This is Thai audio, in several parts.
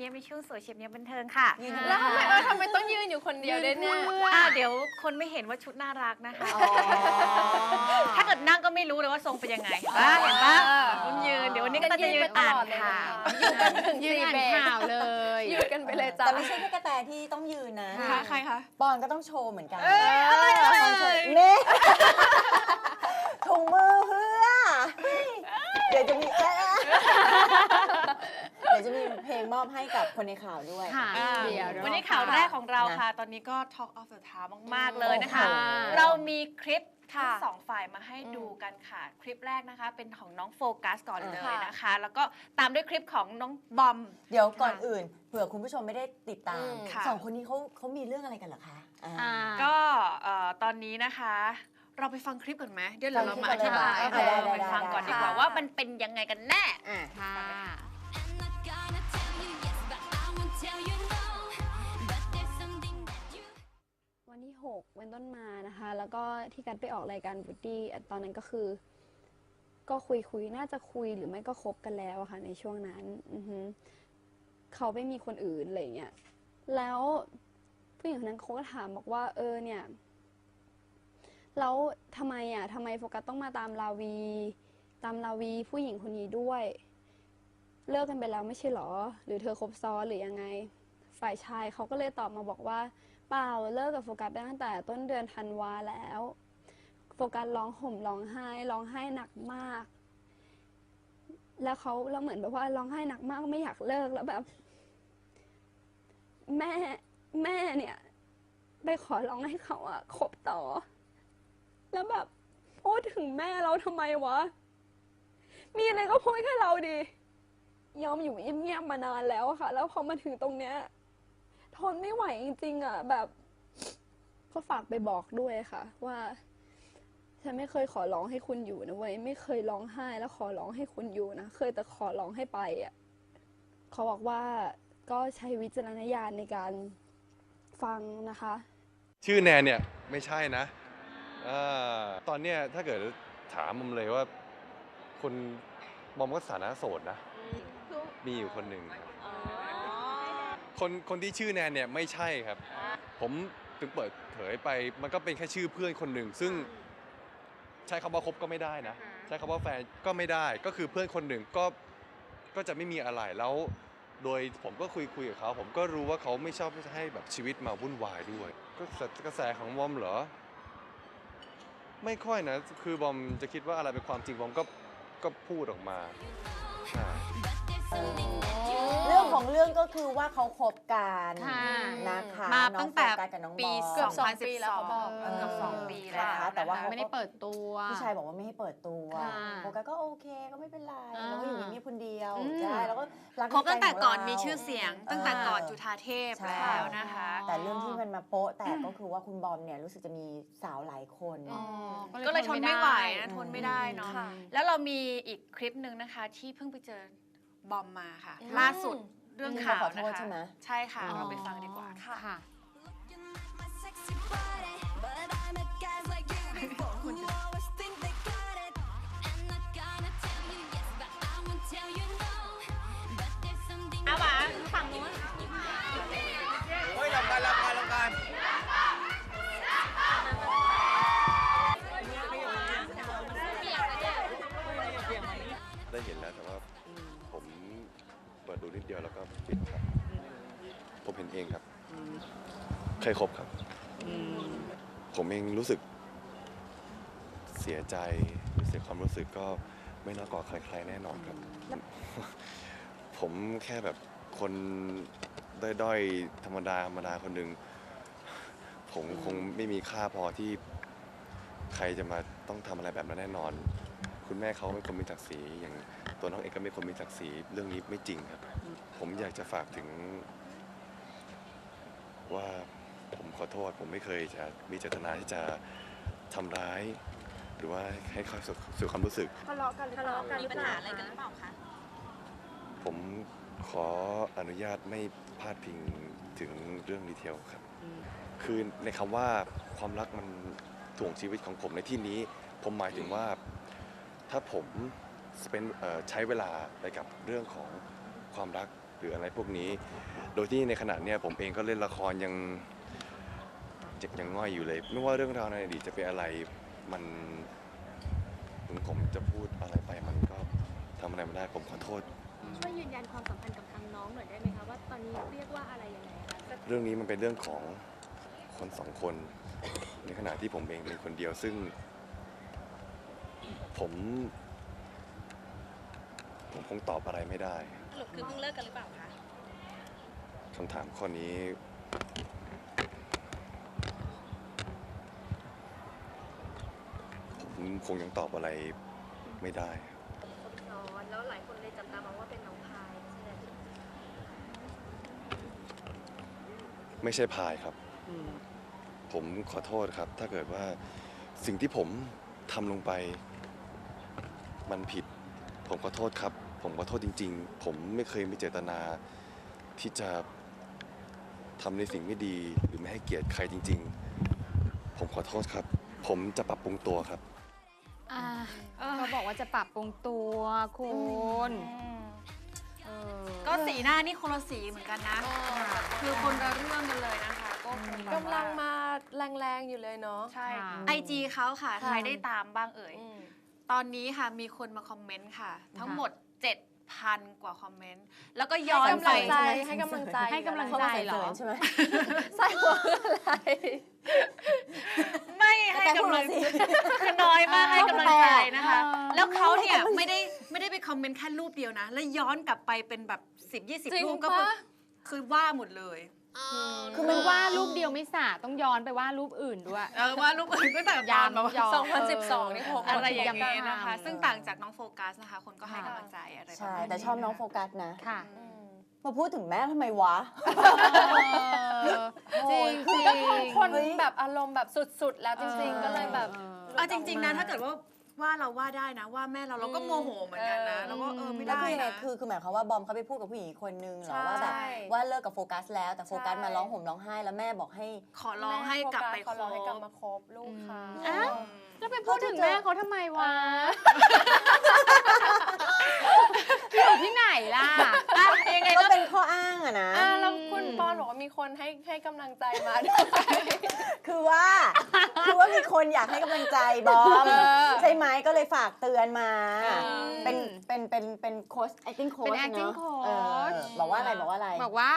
เฉียบเนี้ยบในช่วงสวยเฉียบเนี้ยบบันเทิงค่ะแล้วทำไมเออทำไมต้องยืนอยู่คนเดียวด้วยเนี่ยอ่าเดี๋ยวคนไม่เห็นว่าชุดน่ารักนะคะ ถ้าเกิดนั่งก็ไม่รู้เลยว่าทรงเป็นยังไงเห็นปะเห็นปะต้องยืนเดี๋ยววันนี้ก็จะยืนอ่านข่าวอยู่กันถึงยืนสี่อ่านเบรกข่าวเลยยืนกันไปเลยจ้ะแต่ไม่ใช่แค่กระแตที่ต้องยืนนะค่ะใครคะปอนก็ต้องโชว์เหมือนกันเอ้ยอะไรอะไรปอนโชว์เน่ถุงมือเพื่อเดี๋ยวจะมีเอ๊ะ เดี๋ยวจะมีเพลงมอบให้กับคนในข่าวด้วย ค่ะอ่าเดี๋ยวรอวันนี้ข่าวแรกของเรานะค่ะ ตอนนี้ก็ Talk of the Town มาก ๆ เลยนะคะ โอ้โหเรามีคลิปทั้งค่ะสองฝ่ายมาให้ดูกันค่ะ คลิปแรกนะคะ เป็นของน้องโฟกัสก่อนเลยค่ะ นะคะ แล้วก็ตามด้วยคลิปของน้องบอม เดี๋ยวก่อนอื่น เผื่อคุณผู้ชมไม่ได้ติดตามอืมค่ะ สองคนนี้เขาเขามีเรื่องอะไรกันเหรอคะอ่า อ่า ก็เอ่อตอนนี้นะคะ เราไปฟังคลิปก่อนไหมเดี๋ยวเราฟังคลิปมาอธิบายก่อนเลยเออได้ได้ไปฟังก่อนได้ดีกว่าได้ว่ามันเป็นยังไงกันแน่ อะค่ะ I'm not 6 เป็นต้นมานะคะ แล้วก็ที่กัดไปออกรายการบูตี้ตอนนั้นก็คือ ก็คุยคุยน่าจะคุยหรือไม่ก็คบกันแล้วอะค่ะ ในช่วงนั้นเขาไม่มีคนอื่นอะไรเงี้ยแล้วผู้หญิงคนนั้นเขาก็ถามบอกว่า เออเนี่ยแล้วทำไมอะทำไมโฟกัสต้องมาตามลาวี ตามลาวีผู้หญิงคนนี้ด้วย เลิกกันไปแล้วไม่ใช่หรอ หรือเธอคบซ้อนหรือยังไง ฝ่ายชายเขาก็เลยตอบมาบอกว่า เปล่าเลิกกับโฟกัสได้ตั้งแต่ต้นเดือนธันวาแล้ว โฟกัสร้องห่มร้องไห้ร้องไห้หนักมาก แล้วเขาแล้วเหมือนแบบว่าร้องไห้หนักมากไม่อยากเลิกแล้วแบบ แม่แม่เนี่ย ไปขอร้องให้เขาอะคบต่อ แล้วแบบพูดถึงแม่เราทำไมวะ มีอะไรก็พูดแค่เราดิยอมอยู่เงียบๆมานานแล้วค่ะ แล้วพอมาถึงตรงเนี้ย ทนไม่ไหวจริงๆอะแบบก็ฝากไปบอกด้วยค่ะ ว่า ฉันไม่เคยขอร้องให้คุณอยู่นะเว้ยไม่เคยร้องไห้แล้วขอร้องให้คุณอยู่นะเคยแต่ขอร้องให้ไปอะเขาบอกว่าก็ใช้วิจารณญาณในการฟังนะคะ ชื่อแนนเนี่ยไม่ใช่นะอาตอนเนี้ยถ้าเกิดถามมอมเลยว่า คนบอมก็สถานะโสดนะ มีอยู่คนหนึ่งครับ คนคนที่ชื่อแนนเนี่ยไม่ใช่ครับ ผมถึงเปิดเผยไปมันก็เป็นแค่ชื่อเพื่อนคนหนึ่งซึ่งใช้คำว่าคบก็ไม่ได้นะ ใช้คำว่าแฟนก็ไม่ได้ก็คือเพื่อนคนหนึ่งก็ก็จะไม่มีอะไรแล้ว โดยผมก็คุยคุยกับเขา ผมก็รู้ว่าเขาไม่ชอบที่จะให้แบบชีวิตมาวุ่นวายด้วย ก็กระแสของบอมเหรอ ไม่ค่อยนะ คือบอมจะคิดว่าอะไรเป็นความจริงบอมก็ก็พูดออกมาใช่เรื่อง ของเรื่องก็คือว่าเขาคบกันค่ะ นะคะมาน้อตั้งงโฟแต่กัสกับน้องบปีอมเกือบสองปีแล้วเขาบอกเกือบสองปีแล้วนะคะแต่ว่าเขาไม่ได้เปิดตัวผู้ชายบอกว่าไม่ให้เปิดตัวค่ะโฟกัสก็โอเคก็ไม่เป็นไรอ่า เราก็อยู่อย่างนี้คนเดียวอืม ใช่แล้วก็รักคบตั้งแต่ก่อนใใจขงเรามีชื่อเสียง ตั้งแต่ก่อนจุฑาเทพใช่ แล้วนะคะ แต่เรื่องที่มันมาโป๊ะแตกก็คือว่าคุณบอมเนี่ยรู้สึกจะมีสาวหลายคน อ๋อก็เลยทนไม่ไหวนะอืมทนไม่ได้เนาะ ค่ะ แล้วเรามีอีกคลิปหนึ่งนะคะที่เพิ่งไปเจอบอมมาค่ะอืมล่าสุด เรื่องข่าวขอโทนะษคะใช่ไหม ใช่ค่ะอ๋อเราไปฟังดีกว่า ค่ะค่ะ my sexy body, but I met guys like you ยคบครับ ผมเองรู้สึกเสียใจเสียความรู้สึกก็ไม่น้อยกว่าใครๆแน่นอนครับ ผมแค่แบบคนด้อยๆธรรมดาธรรมดาคนหนึ่งผมคงไม่มีค่าพอที่ใครจะมาต้องทำอะไรแบบนั้นแน่นอน คุณแม่เขาเป็นคนมีศักดิ์ศรีอย่างตัวน้องเอกก็เป็นคนมีศักดิ์ศรีเรื่องนี้ไม่จริงครับ ผมอยากจะฝากถึงว่าผม ขอโทษ ผมไม่เคยจะมีเจตนาที่จะทำร้าย หรือว่าให้เขาสู่สู่ความรู้สึก ทะเลาะกันหรือเปล่ามีปัญหาอะไรกันหรือเปล่าคะ ผมขออนุญาตไม่พาดพิงถึงเรื่องดีเทลครับ คือในคำว่าความรักมันถ่วงชีวิตของผมในที่นี้ ผมหมายถึงว่าถ้าผมเป็นใช้เวลาไปกับเรื่องของความรักหรืออะไรพวกนี้ โดยที่ในขณะเนี้ยผมเองก็เล่นละครยังเจ็บ ยังง่อยอยู่เลย ไม่ว่าเรื่องราวในอดีตจะเป็นอะไร มันถึงผมจะพูดอะไรไปมันก็ทำอะไรไม่ได้ผมขอโทษ ช่วยยืนยันความสัมพันธ์กับทางน้องหน่อยได้ไหมคะว่าตอนนี้เรียกว่าอะไรยังไงคะเรื่องนี้มันเป็นเรื่องของคนสองคน ในขณะที่ผมเองเป็นคนเดียวซึ่ง ผม ผมคงตอบอะไรไม่ได้ สรุปคือเพิ่งเลิกกันหรือเปล่าคะ คำถามข้อนี้ ผม คงยังตอบอะไรไม่ได้ซ้อนแล้วหลายคนเลยจับตามองว่าเป็นน้องพายใช่ไหมไม่ใช่พายครับผมขอโทษครับ ถ้าเกิดว่าสิ่งที่ผมทำลงไป มันผิด ผมขอโทษครับ ผมขอโทษจริง ๆ ผมไม่เคยมีเจตนา ที่จะทำในสิ่งไม่ดีหรือไม่ให้เกียรติใครจริง ๆ ผมขอโทษครับ ผมจะปรับปรุงตัวครับ อ่าเขาบอกว่าจะปรับปรุงตัวคุณเออก็สีหน้านี่คนละสีเหมือนกันนะ คือคนละเรื่องกันเลยนะคะ ก็คงแบบกำลังมาแรงๆอยู่เลยเนาะใช่ค่ะไอจีเขาค่ะค่ะ ใครได้ตามบ้างเอ่ยอืมตอนนี้ค่ะมีคนมาคอมเมนต์ค่ะ ทั้งหมด 7,000กว่าคอมเมนต์ แล้วก็ย้อนให้กำไปลังใจให้กำลังใจให้กำลังใจเหรอใช่ไหมใส่หัวอะไร ไม่ให้กำลังใจคือน้อยมากให้กำลังใจนะคะเออแล้วเขาเนี่ยไม่ได้ไม่ได้ไปคอมเมนต์แค่รูปเดียวนะ แล้วย้อนกลับไปเป็นแบบ 10จริ20งรูปก็ปะคือคือว่าหมดเลย คือมันว่ารูปเดียวไม่สาต้องย้อนไปว่ารูปอื่นด้วย เออว่ารูปอื่นก็แต่ย้ตามแบบำย้อน2012นี่ผมอะไรอย่างเงี้เงี้ยนะคะทำซึ่งต่างจากน้องโฟกัสนะคะ คนก็ให้กำลังใจอะไรประใช่มาณแต่นี้ชอบน้องโฟกัสนะค่ะอืมมาพูดถึงแม่ทำไมวะจริงคืจอริก็คืองคนเฮ้ยแบบอารมณ์แบบสุดๆ แล้วจริง ๆ ก็เลยแบบเอาจริง ๆ นะ ถ้าเกิดว่า ว่าเราว่าได้นะว่าแม่เราเราก็โมโหเหมือนกันนะเออแล้วก็เออไม่แล้วได้คือยังไงนะ คือคือหมายความว่าบอมเขาไปพูดกับผู้หญิงอีกคนนึงเหรอว่าแบบใช่ ว่าเลิกกับโฟกัสแล้วแต่โฟกัสใช่มาร้องห่มร้องไห้แล้วแม่บอกให้ ขอร้องให้กลับไปขอร้องให้กลับคบมาคบลูกเขาอ้าว แล้วไปพูดถึงแม่เขาทำไมวะ เกี่ยวที่ไหนล่ะอะยังไงก็ก็เป็นข้ออ้างอะนะ อ่าแล้วคุณปอนบอกว่ามีคนให้ให้กำลังใจมาด้วยคือว่า คือว่ามีคนอยากให้กำลังใจบอม เออ ใช่ไหมก็เลยฝากเตือนมา อืมเป็น เป็น เป็น เป็นโค้ช acting coach เป็น acting เนอะ coach เออบอกว่าอะไรบอกว่าอะไร บอกว่า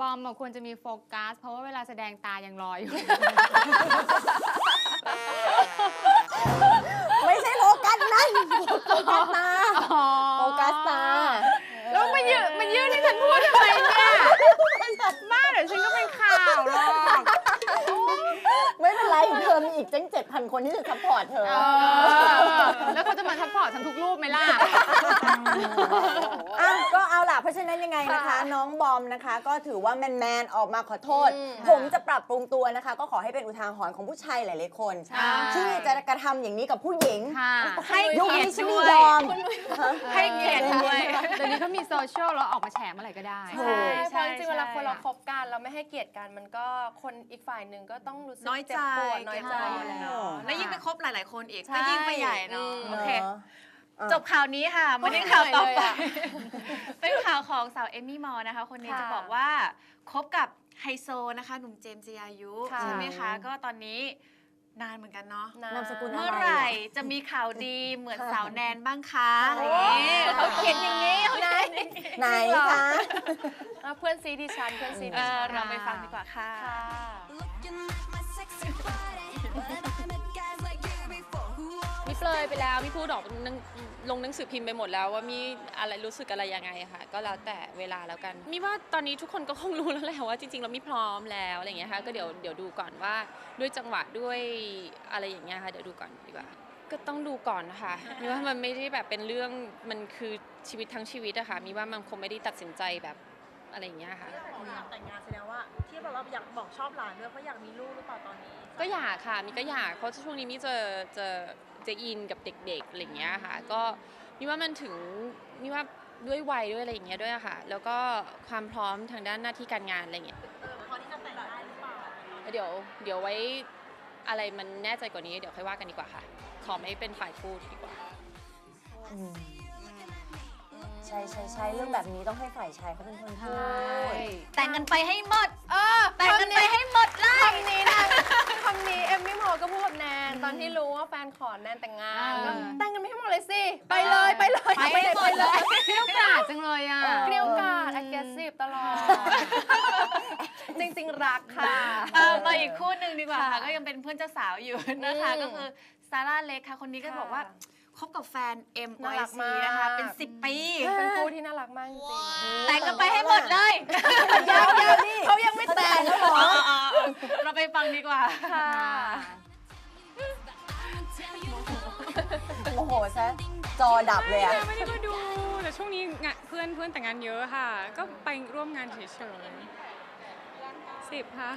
บอมอะควรจะมีโฟกัส เพราะว่าเวลาแสดงตายังลอยอยู่ ไม่ใช่โฟกัสนั่นโฟกัสตาโฟกัสตา แล้วมายืนมายืนให้ฉันพูดทำไมเนี่ยบ้าเดี๋ยวฉันก็เป็นข่าวหรอก ไม่เป็นไรเธอมีอีกเจ๊งเจ็ด พันคนที่จะซัพพอร์ตเธอ เออแล้วเขาจะมาซัพพอร์ตฉันทุกรูปไหมล่ะ อะก็เอาล่ะ เพราะฉะนั้นยังไงนะคะ ค่ะน้องบอมนะคะ ก็ถือว่าแมนแมนๆออกมาขอโทษ อืมผมจะปรับปรุงตัวนะคะ ก็ขอให้เป็นอุทาหรณ์ของผู้ชายหลายๆคน ใช่ที่จะกระทำอย่างนี้กับผู้หญิงค่ะ ให้ยุคเกียรนี้ติฉันด้ไม่วยยอม ให้เกียรติด้วยเดี๋ยวนี้เขามีโซเชียลแล้วออกมาแฉเมื่อไหร่ก็ได้ ใช่เพใช่ราะจริงๆเวลาใช่คนเราคบกันเราไม่ให้เกียรติกันมันก็คนอีกฝ่ายหนึ่งก็ต้องรู้สึกน้อยใจเจ็บปวดน้อยใจอยู่เกลียดแล้วเนาะแล้วยิ่งไปคบหลาย ๆ คนอีกใช่ก็ยิ่งไปใหญ่เนาะอืมโอเคเนอะอะจบข่าวนี้ค่ะมาที่ข่าวต่อไปเหนื่อยเลยอะเป็นข่าวของสาวเอมมี่มอลนะคะ คนนี้ค่ะจะบอกว่าคบกับไฮโซนะคะ หนุ่มเจมส์จีอายุค่ะใช่ไหมคะ ก็ตอนนี้นานเหมือนกันเนาะนนามสกุลเมื่อไหร่จะมีข่าวดีเหมือนสาวแนนบ้างคะโอ้อย่างนี้เขาเขียนอย่างนี้เขาไหนเขียนอย่างนี้ไหนคะอะเพื่อนซีดิฉันเพื่อนซีเอดิอฉันเราไปฟังดีกว่าค่ะ เปลยไปแล้วมีพูดออกหนังลงหนังสือพิมพ์ไปหมดแล้วว่ามีอะไรรู้สึกอะไรยังไงค่ะ ก็แล้วแต่เวลาแล้วกันมีว่าตอนนี้ทุกคนก็คงรู้แล้วแหละว่าจริงๆเราไม่พร้อมแล้วอะไรอย่างเงี้ยค่ะก็เดี๋ยวเดี๋ยวดูก่อนว่าด้วยจังหวะด้วยอะไรอย่างเงี้ยค่ะเดี๋ยวดูก่อนดีกว่าก็ต้องดูก่อนนะคะมีว่ามันไม่ได้แบบเป็นเรื่องมันคือชีวิตทั้งชีวิตอะค่ะมีว่ามันคงไม่ได้ตัดสินใจแบบอะไรอย่างเงี้ยค่ะอยากแต่งงานแสดงว่าที่แบบว่าอยากบอกชอบหลานด้วยเพราะอยากมีลูกหรือเปล่าตอนนี้ ก็อยากค่ะมีก็อยากเพราะช่วงนี้มีเจอเจอ จะอินกับเด็กๆอะไรอย่างเงี้ยค่ะ ก็มีว่ามันถึงมีว่าด้วยวัยด้วยอะไรอย่างเงี้ยด้วยอะค่ะ แล้วก็ความพร้อมทางด้านหน้าที่การงานอะไรอย่างเงี้ยเออพอที่จะแต่งได้หรือเปล่าเดี๋ยวเดี๋ยวไว้อะไรมันแน่ใจกว่านี้เดี๋ยวค่อยว่ากันดีกว่าค่ะ ขอไม่เป็นฝ่ายพูดดีกว่าอืมใช่ใช่ใช่เรื่องแบบนี้ต้องให้ฝ่ายชายเขาเป็นคนพูดแต่งกันไปให้หมด เออแต่งกันไปให้หมดเลยคำนี้นะคำ นี้เอมมี่หมอก็พูดกับแนนตอนที่รู้ว่าแฟนขอแนนแต่งงานเออ ก็แต่งกันไม่ให้หมดเลยสิ ไปเลยไปเลยไปให้หมดเลยไปเกลี้ยวกราดจังเลยอะ เกลียวกราด aggressive ตลอด จริงๆ รักค่ะ เออมาอีกคู่หนึ่งดีกว่าค่ะ ค่ะก็ยังเป็นเพื่อนเจ้าสาวอยู่นะคะ อืมก็คือซาร่าเล็กค่ะ คนนี้ก็ค่ะบอกว่าคบกับแฟน M น่า O รั I ก C มาก นะคะ เป็น 10 ปี เป็นคู่ที่น่ารักมากจริงๆแต่งกันไปให้หมดเลยเดี๋ยวเดี๋ยวนี่ เขายังไม่ แต่แล้วเหรอเราไปฟังดีกว่าค่ะโมโหซะจอดับเลยอะไม่ได้มาดูแต่ช่วงนี้งานเพื่อนเพื่อนแต่งงานเยอะค่ะ ก็ไปร่วมงานเฉยๆสิบค่ะ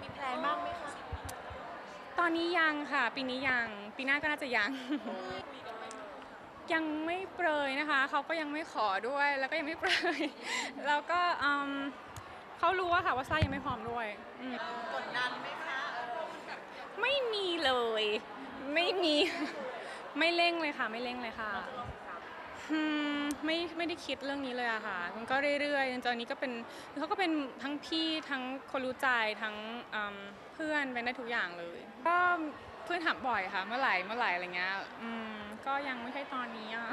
มีแพลนบ้างไหมคะตอนนี้ยังค่ะ ปีนี้ยังปีหน้าก็น่าจะยังยังไม่เปรยนะคะ เขาก็ยังไม่ขอด้วย แล้วก็ยังไม่เปรย แล้วก็อืม เขารู้ว่าค่ะว่าซ่ายังไม่พร้อมด้วยอืมกดดันไหมคะไม่มีเลย ไม่มี ไม่เร่งเลยค่ะ ไม่เร่งเลยค่ะอืมไม่ไม่ได้คิดเรื่องนี้เลยอะค่ะ มันก็เรื่อยๆจนตอนนี้ก็เป็นเขาก็เป็นทั้งพี่ทั้งคนรู้ใจทั้งอืมเพื่อนเป็นได้ทุกอย่างเลย ก็เพื่อนถามบ่อยค่ะ เมื่อไหร่เมื่อไหร่อะไรเงี้ยอืมก็ยังไม่ใช่ตอนนี้อะ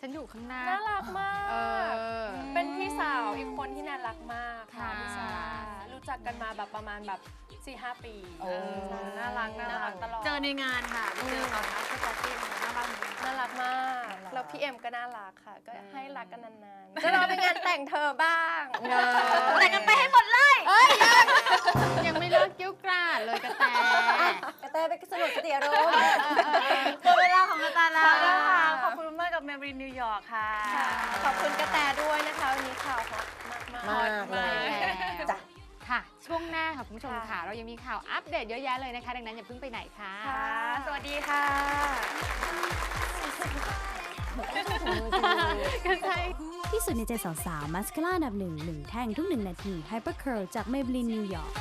ฉันอยู่ข้างหน้า น่ารักมาก เออ เป็นพี่สาวอีกคนที่น่ารักมากค่ะค่ะพี่สาวรู้จักกันมาแบบประมาณแบบ4 5ปีโอ้เออน่ารักน่ารักตลอด เจอในงานค่ะเจอเขาทักปาร์ตี้ น่ารักเหมือนกันน่ารักมากน่ารักแล้วพี่เอ็มก็น่ารักค่ะ ก็ให้รักกันนานๆจะรอเป็นงานแต่งเธอบ้างแต่งกันไปให้หมดเลยยังไม่เลิกเกลี้ยวกราดเลยกระแตกระแตไปสนุกสติอารมณ์หมดเวลาของกระตายแล้วค่ะค่ะขอบคุณมากกับเมรินนิวยอร์กค่ะค่ะ ขอบคุณกระแตด้วยนะคะวันนี้ข่าวฮอตมากๆมากเลยแล้วจ้ะค่ะ ช่วงหน้าค่ะคุณผู้ชมค่ะ ค่ะ เรายังมีข่าวอัปเดตเยอะแยะเลยนะคะ ดังนั้นอย่าเพิ่งไปไหนค่ะ ค่ะ สวัสดีค่ะที่สุดในใจสาวๆมัสคาร่าอันดับหนึ่งหนึ่งแท่งทุกหนึ่งนาที Hyper Curl จาก Maybelline New York